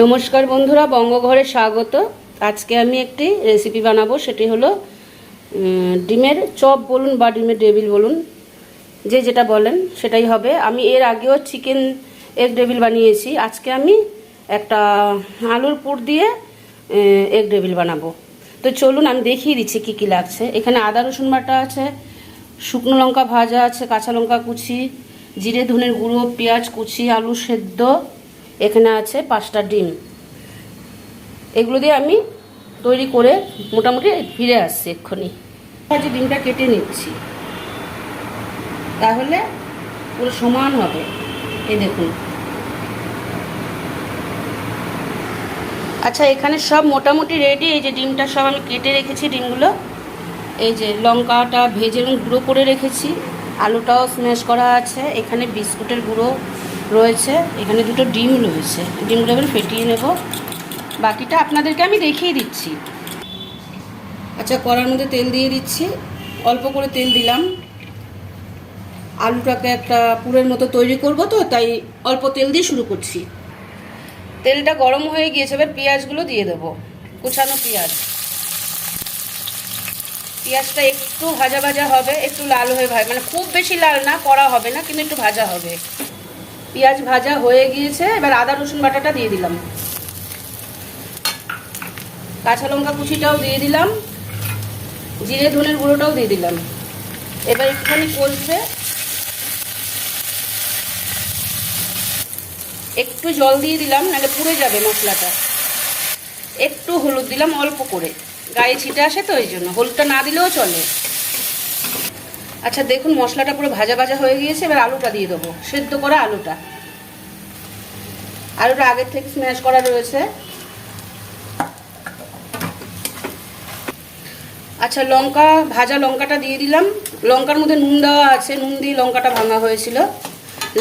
নমস্কার বন্ধুরা, বঙ্গঘরে স্বাগত। আজকে আমি একটি রেসিপি বানাবো, সেটি হলো ডিমের চপ বলুন বা ডিমের ডেবিল বলুন, যে যেটা বলেন, সেটাই হবে। আমি এর আগেও চিকেন এগ ডেবিল বানিয়েছি। আজকে আমি একটা আলুর পুর দিয়ে এগ ডেবিল বানাবো। তো চলুন, আমি দেখিয়ে দিচ্ছি কি কি লাগছে। এখানে আদা, রসুন বাটা আছে, শুকনো লঙ্কা ভাজা আছে, কাঁচা লঙ্কা কুচি, জিরে ধনের গুঁড়ো, পেঁয়াজ কুচি, আলু সেদ্ধ এখানে আছে পাঁচটা ডিম। এগুলো দিয়ে আমি তৈরি করে মোটামুটি ফিরে আসছি এক্ষুনি। যে ডিমটা কেটে নিচ্ছি, তাহলে পুরো সমান হবে। এই দেখুন। আচ্ছা এখানে সব মোটামুটি রেডি এই যে ডিমটা সব আমি কেটে রেখেছি ডিমগুলো। এই যে লঙ্কাটা ভেজে গুঁড়ো করে রেখেছি। আলুটাও স্ম্যাশ করা আছে। এখানে বিস্কুটের গুঁড়ো রয়েছে, এখানে দুটো ডিম রয়েছে। ডিমগুলো এবার ফেটিয়ে নেব। বাকিটা আপনাদেরকে আমি দেখিয়ে দিচ্ছি। আচ্ছা কড়ার মধ্যে তেল দিয়ে দিচ্ছি। অল্প করে তেল দিলাম। আলুটাকে একটা পুরের মতো তৈরি করব তো, তাই অল্প তেল দিয়ে শুরু করছি। তেলটা গরম হয়ে গিয়েছে, এবার পেঁয়াজগুলো দিয়ে দেবো। কুচানো পেঁয়াজ। পেঁয়াজটা একটু ভাজা ভাজা হবে, একটু লাল হয়ে ভাই মানে খুব বেশি লাল না করা হবে না, কিন্তু একটু ভাজা হবে। পেঁয়াজ ভাজা হয়ে গিয়েছে, এবার আদা, রসুন বাটাটা দিয়ে দিলাম। কাঁচা লঙ্কা কুচিটাও দিয়ে দিলাম, জিরে ধনের গুঁড়োটাও দিয়ে দিলাম। এবার একটুখানি কষবে। একটু জল দিয়ে দিলাম, নাহলে পুড়ে যাবে মশলাটা। একটু হলুদ দিলাম অল্প করে। গায়ে ছিটে আসে তো, ওই জন্য। হলুদটা না দিলেও চলে। আচ্ছা দেখুন, মশলাটা পুরো ভাজা ভাজা হয়ে গিয়েছে, এবার আলুটা দিয়ে দেবো। সেদ্ধ করা আলুটা। আলুটা আগের থেকে স্ম্যাশ করা রয়েছে। আচ্ছা লঙ্কা, ভাজা লঙ্কাটা দিয়ে দিলাম। লঙ্কার মধ্যে নুন দেওয়া আছে, নুন দিয়ে লঙ্কাটা ভাঙা হয়েছিল।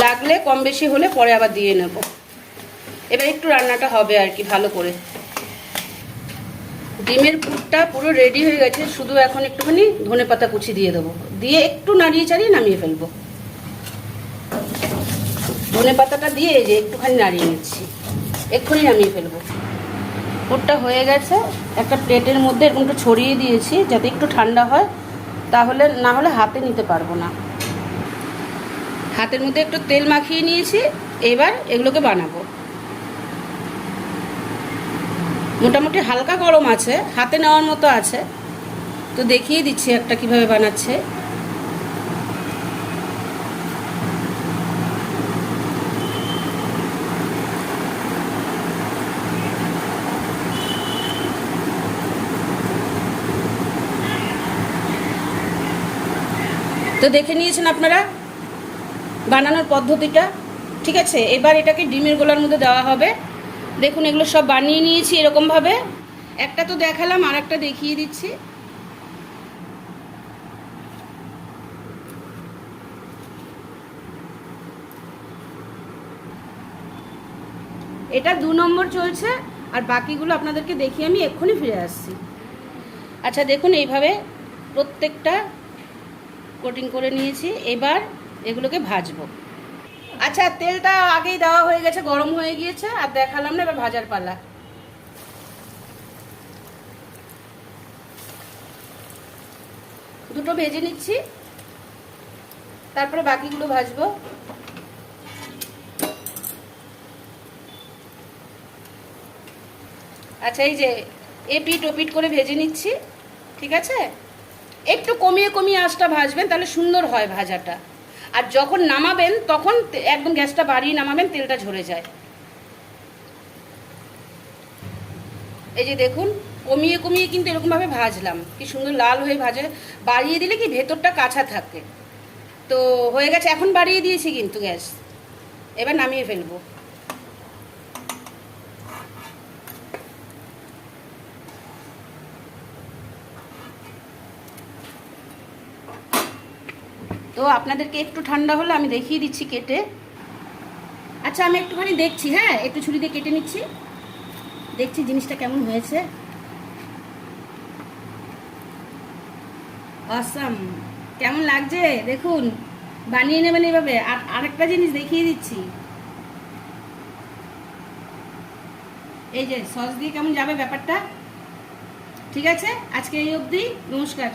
লাগলে কম বেশি হলে পরে আবার দিয়ে নেব। এবার একটু রান্নাটা হবে আর কি, ভালো করে। ডিমের পুরটা পুরো রেডি হয়ে গেছে, শুধু এখন একটুখানি ধনে পাতা কুচি দিয়ে দেবো। দিয়ে একটু নাড়িয়ে চাড়িয়ে নামিয়ে ফেলব। ধনে পাতাটা দিয়ে যে একটুখানি নাড়িয়ে নিচ্ছি। এক্ষুনি নামিয়ে ফেলব। পুরটা হয়ে গেছে, একটা প্লেটের মধ্যে এরকম একটু ছড়িয়ে দিয়েছি, যাতে একটু ঠান্ডা হয়, তাহলে না হলে হাতে নিতে পারব না। হাতের মধ্যে একটু তেল মাখিয়ে নিয়েছি, এবার এগুলোকে বানাবো। মোটামুটি হালকা গরম আছে, হাতে নেওয়ার মতো আছে। তো দেখিয়ে দিচ্ছি একটা কীভাবে বানাচ্ছে। তো দেখে নিয়েছেন আপনারা বানানোর পদ্ধতিটা। ঠিক আছে, এবার এটাকে ডিমের গোলার মধ্যে দেওয়া হবে। দেখুন, এগুলো সব বানিয়ে নিয়েছি এরকমভাবে। একটা তো দেখালাম আর একটা দেখিয়ে দিচ্ছি। এটা দু নম্বর চলছে, আর বাকিগুলো আপনাদেরকে দেখিয়ে আমি এক্ষুনি ফিরে আসছি। আচ্ছা দেখুন, এইভাবে প্রত্যেকটা কোটিং করে নিয়েছি। এবার এগুলোকে ভাজবো। আচ্ছা তেলটা আগেই দেওয়া হয়ে গেছে, গরম হয়ে গিয়েছে, আর দেখালাম না এবার ভাজার পালা। দুটো ভেজে নিচ্ছি, তারপরে বাকিগুলো ভাজবো। আচ্ছা এই যে এপিট ওপিট করে ভেজে নিচ্ছি, ঠিক আছে? একটু কমিয়ে কমিয়ে আঁচটা ভাজবেন, তাহলে সুন্দর হয় ভাজাটা। আর যখন নামাবেন, তখন একদম গ্যাসটা বাড়িয়ে নামাবেন, তেলটা ঝরে যায়। এই যে দেখুন, কমিয়ে কমিয়ে কিন্তু এরকমভাবে ভাজলাম। কি সুন্দর লাল হয়ে ভাজে। বাড়িয়ে দিলে কি ভেতরটা কাঁচা থাকে। তো হয়ে গেছে, এখন বাড়িয়ে দিয়েছি কিন্তু গ্যাস। এবার নামিয়ে ফেলব। তো আপনাদেরকে একটু ঠান্ডা হলে আমি দেখিয়ে দিচ্ছি কেটে। আচ্ছা আমি একটুখানি দেখছি হ্যাঁ? একটু ছুরি দিয়ে কেটে নিচ্ছি। দেখছি জিনিসটা কেমন হয়েছে। অসম কেমন লাগছে? দেখুন, বানিয়ে নেবেন এইভাবে আর আরেকটা জিনিস দেখিয়ে দিচ্ছি। এই যে, সস দিয়ে কেমন যাবে ব্যাপারটা? ঠিক আছে? আজকে এই অবধি। নমস্কার।